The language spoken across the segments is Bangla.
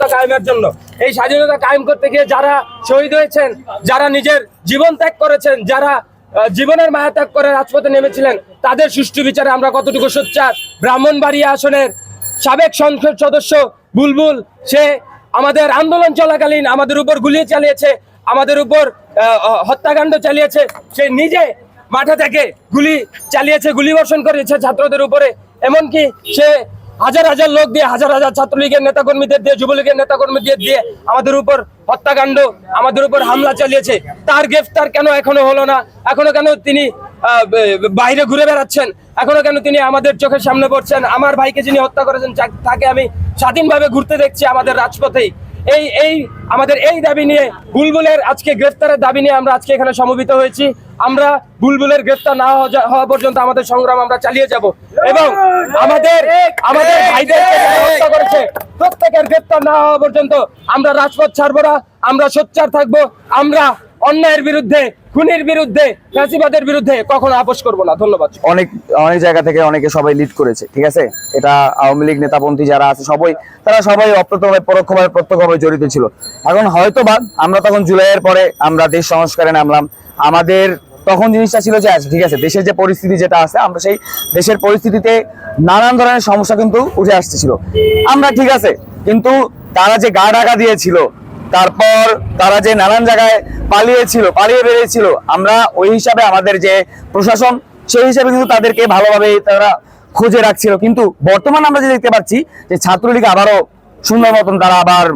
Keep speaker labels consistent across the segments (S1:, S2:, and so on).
S1: কায়েমের জন্য। এই স্বাধীনতা কায়েম করতে গিয়ে যারা শহীদ হয়েছেন, যারা নিজের জীবন ত্যাগ করেছেন, যারা জীবনের মায়া ত্যাগ করে রাজপথে নেমেছিলেন, তাদের সুষ্ঠু বিচারে আমরা কতটুকু সোচ্চার? ব্রাহ্মণবাড়িয়া আসনের সাবেক সংসদ সদস্য বুলবুল, সে আমাদের আন্দোলন চলাকালীন আমাদের উপর গুলি চালিয়েছে, আমাদের উপর হত্যাকাণ্ড চালিয়েছে, সে নিজে মাঠে থেকে গুলি চালিয়েছে, গুলি বর্ষণ করেছে ছাত্রদের উপরে। এমনকি সে হাজার হাজার লোক দিয়ে, হাজার হাজার ছাত্রলীগের নেতাকর্মীদের দিয়ে, যুবলীগের নেতাকর্মীদের দিয়ে আমাদের উপর হত্যাকাণ্ড, আমাদের উপর হামলা চালিয়েছে। তার গ্রেফতার কেন এখনও হলো না? এখনও কেন তিনি বাইরে ঘুরে বেড়াচ্ছেন? এখনও কেন তিনি আমাদের চোখের সামনে পড়ছেন? আমার ভাইকে যিনি হত্যা করেছেন তাকে আমি স্বাধীনভাবে ঘুরতে দেখছি আমাদের রাজপথেই। এই এই, আমাদের এই দাবি নিয়ে বুলবুলের আজকে গ্রেফতারের দাবি নিয়ে আমরা আজকে এখানে সমবেত হয়েছি। আমরা বুলবুলের গ্রেফতার না হওয়া পর্যন্ত আমাদের সংগ্রাম আমরা চালিয়ে যাব। এবং আমাদের আমাদের করেছে প্রত্যেকের গ্রেফতার না হওয়া পর্যন্ত আমরা রাজপথ ছাড়বো না আমরা সোচ্চার থাকব আমরা অন্যায়ের বিরুদ্ধে খুনির বিরুদ্ধে ফ্যাসিবাদের বিরুদ্ধে কখনো আপোষ করব না। ধন্যবাদ।
S2: অনেক অনেক জায়গা থেকে অনেকে সবাই লিড করেছে ঠিক আছে? এটা আওয়ামী লীগ নেতাপন্থী যারা আছে সবাই তারা সবাই অপ্রত্যভাবে পরোক্ষভাবে প্রত্যক্ষভাবে জড়িত ছিল। এখন হয়তো বা আমরা তখন জুলাইয়ের পরে আমরা দেশ সংস্কারে নামলাম। আমাদের তখন জিনিসটা ছিল যে আচ্ছা, ঠিক আছে দেশের যে পরিস্থিতি যেটা আছে আমরা সেই দেশের পরিস্থিতিতে নানান ধরনের সমস্যা কিন্তু উঠে আসতেছিল। আমরা ঠিক আছে কিন্তু তারা যে গা ঢাকা দিয়েছিল, তারপর তারা যে নানান জায়গায় পালিয়েছিল, পালিয়ে বেরিয়েছিল, আমরা ওই হিসাবে আমাদের যে প্রশাসন, সেই হিসাবে কিন্তু তাদেরকে ভালোভাবে তারা খুঁজে রাখছিল। কিন্তু বর্তমান আমরা যে দেখতে পাচ্ছি, যে ছাত্রলীগ আবারও সুন্দর মতন তারা আবার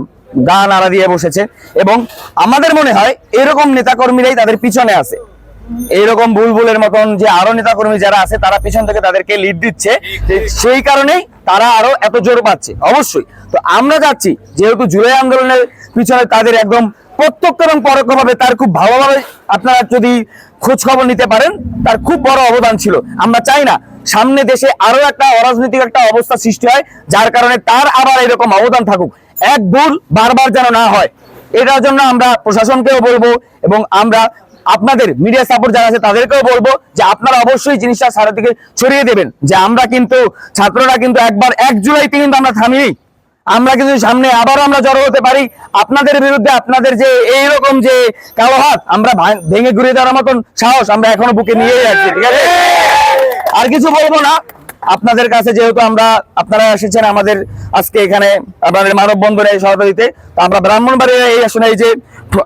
S2: গা নাড়া দিয়ে বসেছে এবং আমাদের মনে হয় এরকম নেতাকর্মীরাই তাদের পিছনে আছে। এইরকম বুলবুলের মতন যে আরও নেতাকর্মী যারা আছে, তারা পিছন থেকে তাদেরকে লিড দিচ্ছে। সেই কারণেই তারা আরও এত জোর পাচ্ছে। অবশ্যই। তো আমরা যাচ্ছি যেহেতু জুলাই আন্দোলনের পিছনে তাদের একদম প্রত্যক্ষ এবং পরোক্ষভাবে তার খুব ভালোভাবে আপনারা যদি খোঁজ খবর নিতে পারেন, তার খুব বড় অবদান ছিল। আমরা চাই না সামনে দেশে আরও একটা অরাজনৈতিক একটা অবস্থা সৃষ্টি হয়, যার কারণে তার আবার এরকম অবদান থাকুক। এক ভুল বারবার যেন না হয়, এটার জন্য আমরা প্রশাসনকেও বলব এবং আমরা আপনাদের মিডিয়া সাপোর্ট যারা আছে তাদেরকেও বলব যে আপনারা অবশ্যই জিনিসটা সারাদিকে ছড়িয়ে দেবেন। যে আমরা কিন্তু ছাত্ররা কিন্তু একবার এক জুলাইতে কিন্তু আমরা থামিনি। আমরা কিন্তু সামনে আবারও আমরা জড়ো হতে পারি। আপনাদের বিরুদ্ধে আপনাদের যে এইরকম যে কালো হাত, আমরা ভেঙে ঘুরে দেওয়ার মতন সাহস আমরা এখনও বুকে নিয়েই আছি, ঠিক আছে? আর কিছু বলব না। আপনাদের কাছে যেহেতু আমরা আপনারা এসেছেন আমাদের আজকে এখানে আপনাদের মানববন্ধনে সহযোগিতে, তো আমরা ব্রাহ্মণবাড়ির এই আসনে এই যে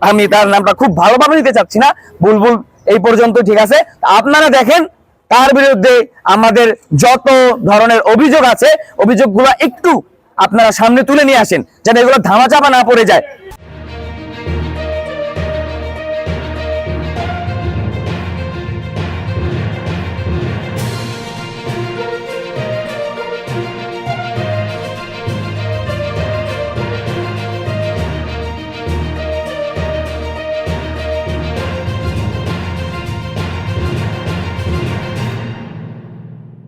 S2: আমি তার নামটা খুব ভালোভাবে নিতে চাচ্ছি না, বুলবুল এই পর্যন্ত ঠিক আছে। আপনারা দেখেন, তার বিরুদ্ধে আমাদের যত ধরনের অভিযোগ আছে, অভিযোগগুলো একটু আপনারা সামনে তুলে নিয়ে আসেন, যেন এগুলো ধামাচাপা না পড়ে যায়।